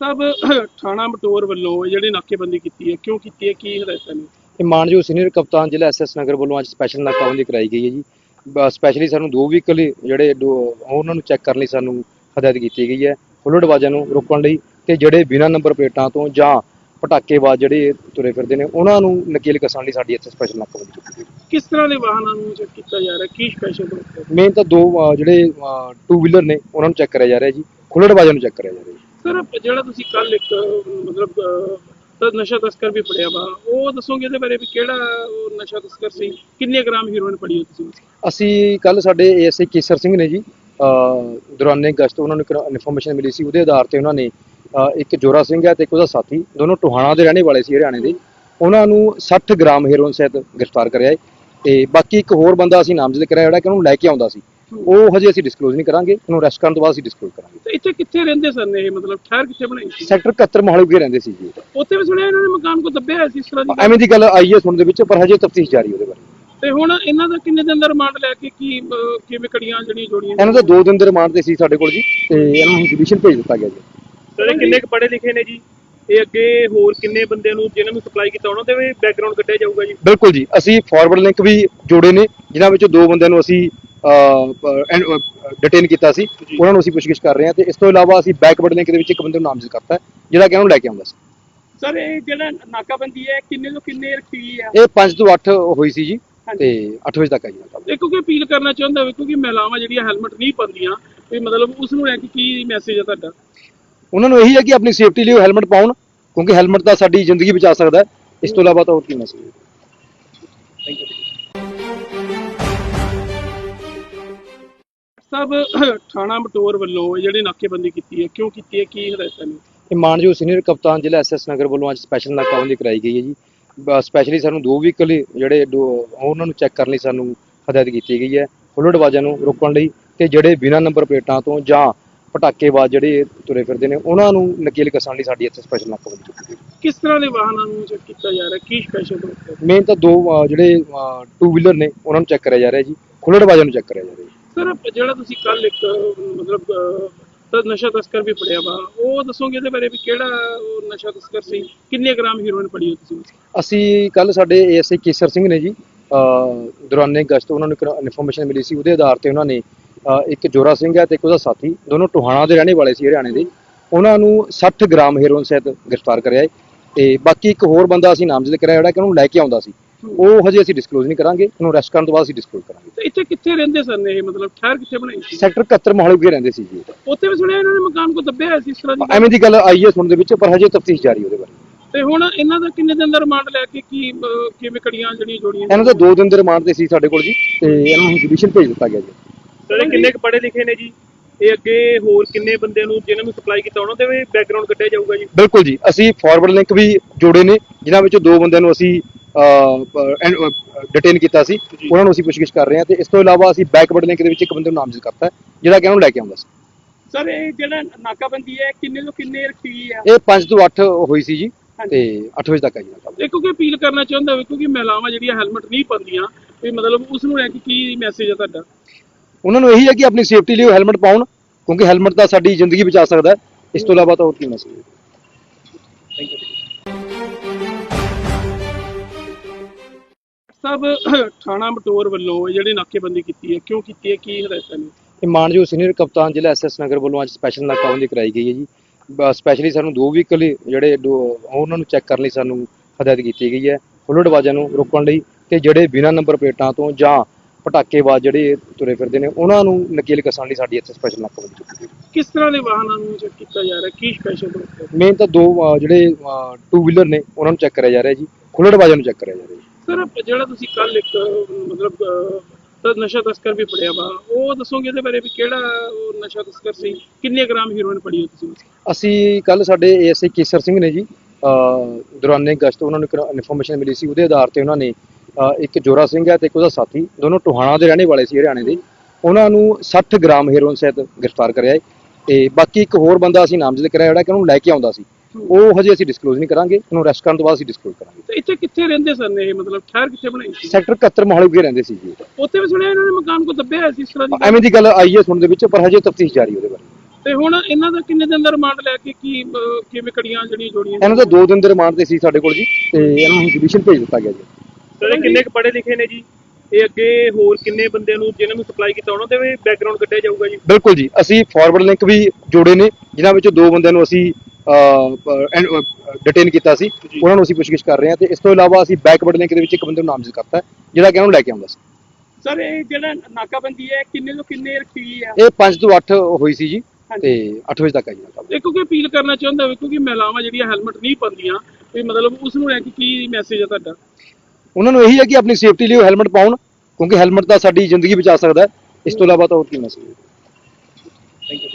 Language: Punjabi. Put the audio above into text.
ਸਭ ਥਾਣਾ ਮਟੋਰ ਵੱਲੋਂ ਜਿਹੜੀ ਨਾਕੇਬੰਦੀ ਕੀਤੀ ਹੈ ਕਿਉਂ ਕੀਤੀ ਹੈ ਕੀ ਹਦਾਇਤਾਂ ਨੇ? ਇਹ ਮਾਨਯੋਗ ਸੀਨੀਅਰ ਕਪਤਾਨ ਜ਼ਿਲ੍ਹਾ ਐਸਐਸ ਨਗਰ ਵੱਲੋਂ ਅੱਜ ਸਪੈਸ਼ਲ ਨਾਕਾਬੰਦੀ ਕਰਾਈ ਗਈ ਹੈ ਜੀ। ਸਪੈਸ਼ਲੀ ਸਾਨੂੰ ਦੋ ਵਹੀਕਲ ਜਿਹੜੇ ਉਹਨਾਂ ਨੂੰ ਚੈੱਕ ਕਰਨ ਲਈ ਸਾਨੂੰ ਹਦਾਇਤ ਕੀਤੀ ਗਈ ਹੈ। ਹੁੱਲੜਬਾਜ਼ਾਂ ਨੂੰ ਰੋਕਣ ਲਈ ਤੇ ਜਿਹੜੇ ਬਿਨਾਂ ਨੰਬਰ ਪਲੇਟਾਂ ਤੋਂ ਜਾਂ ਪਟਾਕੇਬਾਜ਼ ਜਿਹੜੇ ਤੁਰੇ ਫਿਰਦੇ ਨੇ ਉਹਨਾਂ ਨੂੰ ਨਕੀਲ ਕਸਣ ਲਈ ਸਾਡੀ ਇੱਥੇ ਸਪੈਸ਼ਲ ਨਾਕਾਬੰਦੀ ਕੀਤੀ ਗਈ ਕਿਸ ਤਰ੍ਹਾਂ ਦੇ ਵਾਹਨਾਂ ਨੂੰ ਚੈੱਕ ਕੀਤਾ ਜਾ ਰਿਹਾ? ਕੀ ਸਪੈਸ਼ਲ ਮੇਨ ਤਾਂ ਦੋ ਜਿਹੜੇ ਟੂ ਵੀਲਰ ਨੇ ਉਹਨਾਂ ਨੂੰ ਚੈੱਕ ਕਰਿਆ ਜਾ ਰਿਹਾ ਜੀ। ਹੁੱਲੜਬਾਜ਼ਾਂ ਨੂੰ ਚੈੱਕ ਕਰਿਆ ਜਾ ਰਿਹਾ। ਸਰ ਜਿਹੜਾ ਤੁਸੀਂ ਕੱਲ ਇੱਕ, ਮਤਲਬ ਤਾਂ ਨਸ਼ਾ ਤਸਕਰ ਵੀ ਫੜਿਆ ਵਾ, ਉਹ ਦੱਸੋਗੇ ਇਹਦੇ ਬਾਰੇ ਵੀ ਕਿਹੜਾ ਉਹ ਨਸ਼ਾ ਤਸਕਰ ਸੀ? ਕਿੰਨੇ ਗ੍ਰਾਮ ਹੀਰੋਇਨ ਫੜੀ ਤੁਸੀਂ? ਅਸੀਂ ਕੱਲ ਸਾਡੇ ਏਐਸਆਈ ਕੇਸਰ ਸਿੰਘ ਨੇ ਜੀ ਦੌਰਾਨੇ ਗਸ਼ਤ ਉਹਨਾਂ ਨੂੰ ਇਨਫੋਰਮੇਸ਼ਨ ਮਿਲੀ ਸੀ, ਉਹਦੇ ਆਧਾਰ ਤੇ ਉਹਨਾਂ ਨੇ ਇੱਕ ਜੋਰਾ ਸਿੰਘ ਹੈ ਤੇ ਇੱਕ ਉਹਦਾ ਸਾਥੀ, ਦੋਨੋਂ ਟੋਹਾਣਾ ਦੇ ਰਹਿਣੇ ਵਾਲੇ ਸੀ ਹਰਿਆਣੇ ਦੇ। ਉਹਨਾਂ ਨੂੰ 60 ਗ੍ਰਾਮ ਹੀਰੋਇਨ ਸਹਿਤ ਗ੍ਰਿਫਤਾਰ ਕਰਿਆ ਹੈ ਤੇ ਬਾਕੀ ਇੱਕ ਹੋਰ ਬੰਦਾ ਅਸੀਂ ਨਾਮਜ਼ਦ ਕਰਿਆ ਜਿਹੜਾ ਕਿ ਉਹਨੂੰ ਲੈ ਕੇ ਆਉਂਦਾ ਸੀ। ਉਹ ਹਜੇ ਅਸੀਂ ਡਿਸਕਲੋਜ਼ ਨਹੀਂ ਕਰਾਂਗੇ ਉਹਨੂੰ ਅਰੈਸਟ ਕਰਨ ਤੋਂ ਬਾਅਦ ਅਸੀਂ ਡਿਸਕਲੋਜ਼ ਕਰਾਂਗੇ। ਤੇ ਇੱਥੇ ਕਿੱਥੇ ਰਹਿੰਦੇ ਸਨ ਇਹ? ਮਤਲਬ ਠਹਿਰ ਕਿੱਥੇ ਬਣਾਈ ਸੀ? ਸੈਕਟਰ 71 ਮੋਹਾਲੀ ਵਿਖੇ ਰਹਿੰਦੇ ਸੀ ਜੀ ਉੱਥੇ ਵੀ ਸੁਣਿਆ ਇਹਨਾਂ ਨੇ ਮਕਾਨ ਕੋ ਦੱਬਿਆ ਹੋਇਆ ਸੀ ਇਸ ਤਰ੍ਹਾਂ ਦੀ। ਐਵੇਂ ਦੀ ਗੱਲ ਆਈ ਹੈ ਸੁਣਨ ਦੇ ਵਿੱਚ ਪਰ ਹਜੇ ਤਫਤੀਸ਼ ਜਾਰੀ ਉਹਦੇ ਬਾਰੇ। ਤੇ ਹੁਣ ਇਹਨਾਂ ਦਾ ਕਿੰਨੇ ਦਿਨ ਦਾ ਰਿਮਾਂਡ ਲੈ ਕੇ ਕੀ ਅਹ, ਕਿਵੇਂ ਕੜੀਆਂ ਜਿਹੜੀਆਂ ਜੋੜੀਆਂ ਇਹਨਾਂ ਦਾ 2 ਦਿਨ ਦੇ ਰਿਮਾਂਡ ਤੇ ਸੀ ਸਾਡੇ ਕੋਲ ਜੀ ਤੇ ਇਹਨਾਂ ਨੂੰ ਜੁਡੀਸ਼ੀਅਲ ਭੇਜ ਦਿੱਤਾ ਗਿਆ ਜੀ। ਸਰ ਕਿੰਨੇ ਕੁ ਪੜ੍ਹੇ ਲਿਖੇ ਨੇ ਜੀ? ਇਹ ਅੱਗੇ ਹੋਰ ਕਿੰਨੇ ਬੰਦਿਆਂ ਨੂੰ ਜਿਨ੍ਹਾਂ ਨੂੰ ਸਪਲਾਈ ਕੀਤਾ ਉਹਨਾਂ ਦੇ ਵੀ ਬੈਕਗ੍ਰਾਉਂਡ ਕੱਢਿਆ ਜਾਊਗਾ ਜੀ? ਬਿਲਕੁਲ ਜੀ ਅਸੀਂ ਫਾਰਵਰਡ ਲਿੰਕ ਵੀ ਜੋੜੇ ਨੇ ਜਿਨ੍ਹਾਂ ਵਿੱਚੋਂ ਦੋ ਬੰਦਿਆਂ ਨੂੰ ਅਸੀਂ ਡਿਟੇਨ ਕੀਤਾ ਸੀ। ਉਹਨਾਂ ਨੂੰ ਅਸੀਂ ਪੁੱਛਗਿੱਛ ਕਰ ਰਹੇ ਹਾਂ ਤੇ ਇਸ ਤੋਂ ਇਲਾਵਾ ਅਸੀਂ ਬੈਕਵਰਡ ਲਿੰਕ ਦੇ ਵਿੱਚ ਇੱਕ ਬੰਦੇ ਨੂੰ ਨਾਮਜ਼ਦ ਕਰਤਾ ਜਿਹੜਾ ਕਿ ਉਹਨੂੰ ਲੈ ਕੇ ਆਉਂਦਾ ਸੀ। ਸਰ ਇਹ ਜਿਹੜਾ ਨਾਕਾਬੰਦੀ ਹੈ ਕਿੰਨੇ ਤੋਂ ਕਿੰਨੇ ਰੱਖੀ ਹੈ? ਇਹ 5 ਤੋਂ 8 ਹੋਈ ਸੀ ਜੀ ਤੇ 8 ਵਜੇ ਤੱਕ ਆਈ ਨਾ ਇਹ ਕਿਉਂਕਿ ਅਪੀਲ ਕਰਨਾ ਚਾਹੁੰਦਾ ਵੇ ਕਿਉਂਕਿ ਮਹਿਲਾਵਾਂ ਜਿਹੜੀਆਂ ਹੈਲਮਟ ਨਹੀਂ ਪਾਉਂਦੀਆਂ ਵੀ ਮਤਲਬ ਉਸ ਨੂੰ ਲੈ ਕੇ ਕੀ ਮੈਸੇਜ ਹੈ ਤੁਹਾਡਾ? ਉਹਨਾਂ ਨੂੰ ਇਹੀ ਹੈ ਕਿ ਆਪਣੀ ਸੇਫਟੀ ਲਈ ਉਹ ਹੈਲਮਟ ਪਾਉਣ ਕਿਉਂਕਿ ਹੈਲਮਟ ਤਾਂ ਸਾਡੀ ਜ਼ਿੰਦਗੀ ਬਚਾ ਸਕਦਾ ਹੈ। ਇਸ ਤੋਂ ਇਲਾਵਾ ਤਾਂ ਹੋਰ ਕੀ ਮੈਸੇਜ ਥੈਂਕ ਯੂ ਸਭ ਥਾਣਾ ਮਟੋਰ ਵੱਲੋਂ ਜਿਹੜੀ ਨਾਕੇਬੰਦੀ ਕੀਤੀ ਹੈ ਕਿਉਂ ਕੀਤੀ ਹੈ ਕੀ ਹਦਾਇਤਾਂ ਨੇ? ਇਹ ਮਾਨਯੋਗ ਸੀਨੀਅਰ ਕਪਤਾਨ ਜ਼ਿਲ੍ਹਾ ਐਸਐਸ ਨਗਰ ਵੱਲੋਂ ਅੱਜ ਸਪੈਸ਼ਲ ਨਾਕਾਬੰਦੀ ਕਰਾਈ ਗਈ ਹੈ ਜੀ। ਸਪੈਸ਼ਲੀ ਸਾਨੂੰ ਦੋ ਵਹੀਕਲ ਜਿਹੜੇ ਉਹਨਾਂ ਨੂੰ ਚੈੱਕ ਕਰਨ ਲਈ ਸਾਨੂੰ ਹਦਾਇਤ ਕੀਤੀ ਗਈ ਹੈ। ਹੁੱਲੜਬਾਜ਼ਾਂ ਨੂੰ ਰੋਕਣ ਲਈ ਤੇ ਜਿਹੜੇ ਬਿਨਾਂ ਨੰਬਰ ਪਲੇਟਾਂ ਤੋਂ ਜਾਂ ਪਟਾਕੇਬਾਜ਼ ਜਿਹੜੇ ਤੁਰੇ ਫਿਰਦੇ ਨੇ ਉਹਨਾਂ ਨੂੰ ਨਕੀਲ ਕਸਣ ਲਈ ਸਾਡੀ ਇੱਥੇ ਸਪੈਸ਼ਲ ਨਾਕਾਬੰਦੀ ਕੀਤੀ ਗਈ ਕਿਸ ਤਰ੍ਹਾਂ ਦੇ ਵਾਹਨਾਂ ਨੂੰ ਚੈੱਕ ਕੀਤਾ ਜਾ ਰਿਹਾ? ਕੀ ਸਪੈਸ਼ਲ ਮੇਨ ਤਾਂ ਦੋ ਜਿਹੜੇ ਟੂ ਵੀਲਰ ਨੇ ਉਹਨਾਂ ਨੂੰ ਚੈੱਕ ਕਰਿਆ ਜਾ ਰਿਹਾ ਜੀ। ਹੁੱਲੜਬਾਜ਼ਾਂ ਨੂੰ ਚੈੱਕ ਕਰਿਆ ਜਾ ਰਿਹਾ ਜੀ। ਸਰ ਜਿਹੜਾ ਤੁਸੀਂ ਕੱਲ ਇੱਕ, ਮਤਲਬ ਤਾਂ ਨਸ਼ਾ ਤਸਕਰ ਵੀ ਫੜਿਆ ਵਾ, ਉਹ ਦੱਸੋਗੇ ਇਹਦੇ ਬਾਰੇ ਵੀ ਕਿਹੜਾ ਉਹ ਨਸ਼ਾ ਤਸਕਰ ਸੀ? ਕਿੰਨੇ ਗ੍ਰਾਮ ਹੀਰੋਇਨ ਫੜੀ ਤੁਸੀਂ? ਅਸੀਂ ਕੱਲ ਸਾਡੇ ਏਐਸਆਈ ਕੇਸਰ ਸਿੰਘ ਨੇ ਜੀ ਦੌਰਾਨੇ ਗਸ਼ਤ ਉਹਨਾਂ ਨੂੰ ਇਨਫੋਰਮੇਸ਼ਨ ਮਿਲੀ ਸੀ, ਉਹਦੇ ਆਧਾਰ ਤੇ ਉਹਨਾਂ ਨੇ ਇੱਕ ਜੋਰਾ ਸਿੰਘ ਹੈ ਤੇ ਇੱਕ ਉਹਦਾ ਸਾਥੀ, ਦੋਨੋਂ ਟੋਹਾਣਾ ਦੇ ਰਹਿਣੇ ਵਾਲੇ ਸੀ ਹਰਿਆਣੇ ਦੇ। ਉਹਨਾਂ ਨੂੰ 60 ਗ੍ਰਾਮ ਹੀਰੋਇਨ ਸਹਿਤ ਗ੍ਰਿਫਤਾਰ ਕਰਿਆ ਹੈ ਤੇ ਬਾਕੀ ਇੱਕ ਹੋਰ ਬੰਦਾ ਅਸੀਂ ਨਾਮਜ਼ਦ ਕਰਿਆ ਜਿਹੜਾ ਕਿ ਉਹਨੂੰ ਲੈ ਕੇ ਆਉਂਦਾ ਸੀ। ਉਹ ਹਜੇ ਅਸੀਂ ਡਿਸਕਲੋਜ਼ ਨਹੀਂ ਕਰਾਂਗੇ ਉਹਨੂੰ ਅਰੈਸਟ ਕਰਨ ਤੋਂ ਬਾਅਦ ਅਸੀਂ ਡਿਸਕਲੋਜ਼ ਕਰਾਂਗੇ। ਤੇ ਇੱਥੇ ਕਿੱਥੇ ਰਹਿੰਦੇ ਸਨ ਇਹ? ਮਤਲਬ ਠਹਿਰ ਕਿੱਥੇ ਬਣਾਈ ਸੀ? ਸੈਕਟਰ 71 ਮੋਹਾਲੀ ਵਿਖੇ ਰਹਿੰਦੇ ਸੀ ਜੀ। ਉੱਥੇ ਵੀ ਸੁਣਿਆ ਇਹਨਾਂ ਨੇ ਮਕਾਨ ਕੋ ਦੱਬਿਆ ਸੀ ਇਸ ਤਰ੍ਹਾਂ ਦੀ। ਐਵੇਂ ਦੀ ਗੱਲ ਆਈ ਹੈ ਸੁਣਨ ਦੇ ਵਿੱਚ ਪਰ ਹਜੇ ਤਫਤੀਸ਼ ਜਾਰੀ ਉਹਦੇ ਬਾਰੇ। ਤੇ ਹੁਣ ਇਹਨਾਂ ਦਾ ਕਿੰਨੇ ਦਿਨ ਦਾ ਰਿਮਾਂਡ ਲੈ ਕੇ ਕੀ ਅਹ, ਕਿਵੇਂ ਕੜੀਆਂ ਜਿਹੜੀਆਂ ਜੋੜੀਆਂ ਇਹਨਾਂ ਦਾ 2 ਦਿਨ ਦੇ ਰਿਮਾਂਡ ਤੇ ਸੀ ਸਾਡੇ ਕੋਲ ਜੀ ਤੇ ਇਹਨਾਂ ਨੂੰ ਜੁਡੀਸ਼ੀਅਲ ਭੇਜ ਦਿੱਤਾ ਗਿਆ ਜੀ। ਸਰ ਕਿੰਨੇ ਕੁ ਪੜ੍ਹੇ ਲਿਖੇ ਨੇ ਜੀ? ਇਹ ਅੱਗੇ ਹੋਰ ਕਿੰਨੇ ਬੰਦਿਆਂ ਨੂੰ ਜਿਨ੍ਹਾਂ ਨੂੰ ਸਪਲਾਈ ਕੀਤਾ ਉਹਨਾਂ ਦੇ ਵੀ ਬੈਕਗ੍ਰਾਉਂਡ ਕੱਢਿਆ ਜਾਊਗਾ ਜੀ? ਬਿਲਕੁਲ ਜੀ ਅਸੀਂ ਫਾਰਵਰਡ ਲਿੰਕ ਵੀ ਜੋੜੇ ਨੇ ਜਿਨ੍ਹਾਂ ਵਿੱਚੋਂ ਦੋ ਬੰਦਿਆਂ ਨੂੰ ਅਸੀਂ ਡਿਟੇਨ ਕੀਤਾ ਸੀ। ਉਹਨਾਂ ਨੂੰ ਅਸੀਂ ਪੁੱਛਗਿੱਛ ਕਰ ਰਹੇ ਹਾਂ ਤੇ ਇਸ ਤੋਂ ਇਲਾਵਾ ਅਸੀਂ ਬੈਕਵਰਡ ਲਿੰਕ ਦੇ ਵਿੱਚ ਇੱਕ ਬੰਦੇ ਨੂੰ ਨਾਮਜ਼ਦ ਕਰਤਾ ਹੈ, ਜਿਹੜਾ ਕਿ ਉਹਨੂੰ ਲੈ ਕੇ ਆਉਂਦਾ ਸੀ। ਸਰ ਇਹ ਜਿਹੜਾ ਨਾਕਾਬੰਦੀ ਹੈ ਕਿੰਨੇ ਤੋਂ ਕਿੰਨੇ ਰੱਖੀ ਹੈ? ਇਹ 5 ਤੋਂ 8 ਹੋਈ ਸੀ ਜੀ ਤੇ 8 ਵਜੇ ਤੱਕ ਆਈ ਨਾ ਇਹ ਕਿਉਂਕਿ ਅਪੀਲ ਕਰਨਾ ਚਾਹੁੰਦਾ ਵੇ ਕਿਉਂਕਿ ਮਹਿਲਾਵਾਂ ਜਿਹੜੀਆਂ ਹੈਲਮਟ ਨਹੀਂ ਪਾਉਂਦੀਆਂ ਵੀ ਮਤਲਬ ਉਸ ਨੂੰ ਲੈ ਕੇ ਕੀ ਮੈਸੇਜ ਹੈ ਤੁਹਾਡਾ? ਉਹਨਾਂ ਨੂੰ ਇਹੀ ਹੈ ਕਿ ਆਪਣੀ ਸੇਫਟੀ ਲਈ ਹੈਲਮਟ ਪਾਉਣ ਕਿਉਂਕਿ ਹੈਲਮਟ ਤਾਂ ਸਾਡੀ ਜ਼ਿੰਦਗੀ ਬਚਾ ਸਕਦਾ ਹੈ। ਇਸ ਤੋਂ ਇਲਾਵਾ ਤਾਂ ਹੋਰ ਕੀ ਮੈਸੇਜ ਹੈ? ਥੈਂਕ ਯੂ ਸਭ ਥਾਣਾ ਮਟੋਰ ਵੱਲੋਂ ਜਿਹੜੀ ਨਾਕੇਬੰਦੀ ਕੀਤੀ ਹੈ ਕਿਉਂ ਕੀਤੀ ਹੈ? ਕੀ ਹਦਾਇਤਾਂ ਨੇ? ਇਹ ਮਾਨਯੋਗ ਸੀਨੀਅਰ ਕਪਤਾਨ ਜ਼ਿਲ੍ਹਾ ਐਸਐਸ ਨਗਰ ਵੱਲੋਂ ਅੱਜ ਸਪੈਸ਼ਲ ਨਾਕਾਬੰਦੀ ਕਰਾਈ ਗਈ ਹੈ ਜੀ। ਸਪੈਸ਼ਲੀ ਸਾਨੂੰ ਦੋ ਵਹੀਕਲ ਜਿਹੜੇ ਉਹਨਾਂ ਨੂੰ ਚੈੱਕ ਕਰਨ ਲਈ ਸਾਨੂੰ ਹਦਾਇਤ ਕੀਤੀ ਗਈ ਹੈ। ਹੁੱਲੜਬਾਜ਼ਾਂ ਨੂੰ ਰੋਕਣ ਲਈ ਤੇ ਜਿਹੜੇ ਬਿਨਾਂ ਨੰਬਰ ਪਲੇਟਾਂ ਤੋਂ ਜਾਂ ਪਟਾਕੇਬਾਜ਼ ਜਿਹੜੇ ਤੁਰੇ ਫਿਰਦੇ ਨੇ ਉਹਨਾਂ ਨੂੰ ਨਕੀਲ ਕਸਣ ਲਈ ਸਾਡੀ ਇੱਥੇ ਸਪੈਸ਼ਲ ਨਾਕਾਬੰਦੀ ਕੀਤੀ ਗਈ ਕਿਸ ਤਰ੍ਹਾਂ ਦੇ ਵਾਹਨਾਂ ਨੂੰ ਚੈੱਕ ਕੀਤਾ ਜਾ ਰਿਹਾ? ਕੀ ਸਪੈਸ਼ਲ ਮੇਨ ਤਾਂ ਦੋ ਜਿਹੜੇ ਟੂ ਵੀਲਰ ਨੇ ਉਹਨਾਂ ਨੂੰ ਚੈੱਕ ਕਰਿਆ ਜਾ ਰਿਹਾ ਜੀ। ਹੁੱਲੜਬਾਜ਼ਾਂ ਨੂੰ ਚੈੱਕ ਕਰਿਆ ਜਾ ਰਿਹਾ ਸਰ ਜਿਹੜਾ ਤੁਸੀਂ ਕੱਲ ਇੱਕ ਮਤਲਬ ਤਾਂ ਨਸ਼ਾ ਤਸਕਰ ਵੀ ਫੜਿਆ ਵਾ ਉਹ ਦੱਸੋਗੇ ਇਹਦੇ ਬਾਰੇ ਵੀ ਕਿਹੜਾ ਉਹ ਨਸ਼ਾ ਤਸਕਰ ਸੀ? ਕਿੰਨੇ ਗ੍ਰਾਮ ਹੀਰੋਇਨ ਫੜੀ ਤੁਸੀਂ? ਅਸੀਂ ਕੱਲ ਸਾਡੇ ਏਐਸਆਈ ਕੇਸਰ ਸਿੰਘ ਨੇ ਜੀ ਅਹ, ਦੌਰਾਨੇ ਗਸ਼ਤ ਉਹਨਾਂ ਨੂੰ ਇਨਫੋਰਮੇਸ਼ਨ ਮਿਲੀ ਸੀ ਉਹਦੇ ਆਧਾਰ ਤੇ ਉਹਨਾਂ ਨੇ ਅਹ, ਇੱਕ ਜੋਰਾ ਸਿੰਘ ਹੈ ਤੇ ਇੱਕ ਉਹਦਾ ਸਾਥੀ ਦੋਨੋਂ ਟੋਹਾਣਾ ਦੇ ਰਹਿਣੇ ਵਾਲੇ ਸੀ ਹਰਿਆਣੇ ਦੇ। ਉਹਨਾਂ ਨੂੰ 60 ਗ੍ਰਾਮ ਹੀਰੋਇਨ ਸਹਿਤ ਗ੍ਰਿਫਤਾਰ ਕਰਿਆ ਹੈ। ਤੇ ਬਾਕੀ ਇੱਕ ਹੋਰ ਬੰਦਾ ਅਸੀਂ ਨਾਮਜ਼ਦ ਕਰਿਆ ਜਿਹੜਾ ਕਿ ਉਹਨੂੰ ਲੈ ਕੇ ਆਉਂਦਾ ਸੀ। ਉਹ ਹਜੇ ਅਸੀਂ ਡਿਸਕਲੋਜ਼ ਨਹੀਂ ਕਰਾਂਗੇ ਉਹਨੂੰ ਅਰੈਸਟ ਕਰਨ ਤੋਂ ਬਾਅਦ ਅਸੀਂ ਡਿਸਕਲੋਜ਼ ਕਰਾਂਗੇ। ਤੇ ਇੱਥੇ ਕਿੱਥੇ ਰਹਿੰਦੇ ਸਨ ਇਹ? ਮਤਲਬ ਠਹਿਰ ਕਿੱਥੇ ਬਣਾਈ ਸੀ? ਸੈਕਟਰ 71 ਮੋਹਾਲੀ ਵਿਖੇ ਰਹਿੰਦੇ ਸੀ ਜੀ। ਉੱਥੇ ਵੀ ਸੁਣਿਆ ਇਹਨਾਂ ਨੇ ਮਕਾਨ ਕੋ ਦੱਬਿਆ ਹੋਇਆ ਸੀ ਇਸ ਤਰ੍ਹਾਂ ਦੀ। ਐਵੇਂ ਦੀ ਗੱਲ ਆਈ ਹੈ ਸੁਣਨ ਦੇ ਵਿੱਚ ਪਰ ਹਜੇ ਤਫਤੀਸ਼ ਜਾਰੀ ਉਹਦੇ ਬਾਰੇ। ਤੇ ਹੁਣ ਇਹਨਾਂ ਦਾ ਕਿੰਨੇ ਦਿਨ ਦਾ ਰਿਮਾਂਡ ਲੈ ਕੇ ਕੀ ਅਹ, ਕਿਵੇਂ ਕੜੀਆਂ ਜਿਹੜੀਆਂ ਜੋੜੀਆਂ ਇਹਨਾਂ ਦਾ 2 ਦਿਨ ਦੇ ਰਿਮਾਂਡ ਤੇ ਸੀ ਸਾਡੇ ਕੋਲ ਜੀ ਤੇ ਇਹਨਾਂ ਨੂੰ ਜੁਡੀਸ਼ੀਅਲ ਭੇਜ ਦਿੱਤਾ ਗਿਆ ਜੀ। ਸਰ ਇਹ ਕਿੰਨੇ ਕੁ ਪੜ੍ਹੇ ਲਿਖੇ ਨੇ ਜੀ? ਇਹ ਅੱਗੇ ਹੋਰ ਕਿੰਨੇ ਬੰਦਿਆਂ ਨੂੰ ਜਿਨ੍ਹਾਂ ਨੂੰ ਸਪਲਾਈ ਕੀਤਾ ਉਹਨਾਂ ਦੇ ਵੀ ਬੈਕਗ੍ਰਾਉਂਡ ਕੱਢਿਆ ਜਾਊਗਾ ਜੀ? ਬਿਲਕੁਲ ਜੀ ਅਸੀਂ ਫਾਰਵਰਡ ਲਿੰਕ ਵੀ ਜੋੜੇ ਨੇ ਜਿਨ੍ਹਾਂ ਵਿੱਚੋਂ ਦੋ ਬੰਦਿਆਂ ਨੂੰ ਅਸੀਂ ਡਿਟੇਨ ਕੀਤਾ ਸੀ। ਉਹਨਾਂ ਨੂੰ ਅਸੀਂ ਪੁੱਛਗਿੱਛ ਕਰ ਰਹੇ ਹਾਂ ਤੇ ਇਸ ਤੋਂ ਇਲਾਵਾ ਅਸੀਂ ਬੈਕਵਰਡ ਲਿੰਕ ਦੇ ਵਿੱਚ ਇੱਕ ਬੰਦੇ ਨੂੰ ਨਾਮਜ਼ਦ ਕਰਤਾ ਜਿਹੜਾ ਕਿ ਇਹਨਾਂ ਨੂੰ ਲੈ ਕੇ ਆਉਂਦਾ ਸੀ। ਸਰ ਇਹ ਜਿਹੜਾ ਨਾਕਾਬੰਦੀ ਹੈ ਕਿੰਨੇ ਤੋਂ ਕਿੰਨੇ ਰੱਖੀ ਹੈ? ਇਹ 5 ਤੋਂ 8 ਹੋਈ ਸੀ ਜੀ ਤੇ 8 ਵਜੇ ਤੱਕ ਆਈ ਨਾਕਾਬੰਦੀ। ਇਹ ਕਿਉਂਕਿ ਅਪੀਲ ਕਰਨਾ ਚਾਹੁੰਦਾ ਵੀ ਕਿਉਂਕਿ ਮਹਿਲਾਵਾਂ ਜਿਹੜੀਆਂ ਹੈਲਮਟ ਨਹੀਂ ਪਾਉਂਦੀਆਂ ਵੀ ਮਤਲਬ ਉਸ ਨੂੰ ਲੈ ਕੇ ਕੀ ਮੈਸੇਜ ਹੈ ਤੁਹਾਡਾ? ਉਹਨਾਂ ਨੂੰ ਇਹੀ ਹੈ ਕਿ ਆਪਣੀ ਸੇਫਟੀ ਲਈ ਉਹ ਹੈਲਮਟ ਪਾਉਣ ਕਿਉਂਕਿ ਹੈਲਮਟ ਤਾਂ ਸਾਡੀ ਜ਼ਿੰਦਗੀ ਬਚਾ ਸਕਦਾ ਹੈ। ਇਸ ਤੋਂ ਇਲਾਵਾ ਤਾਂ ਹੋਰ ਕੀ ਮੈਸੇਜ ਥੈਂਕ ਯੂ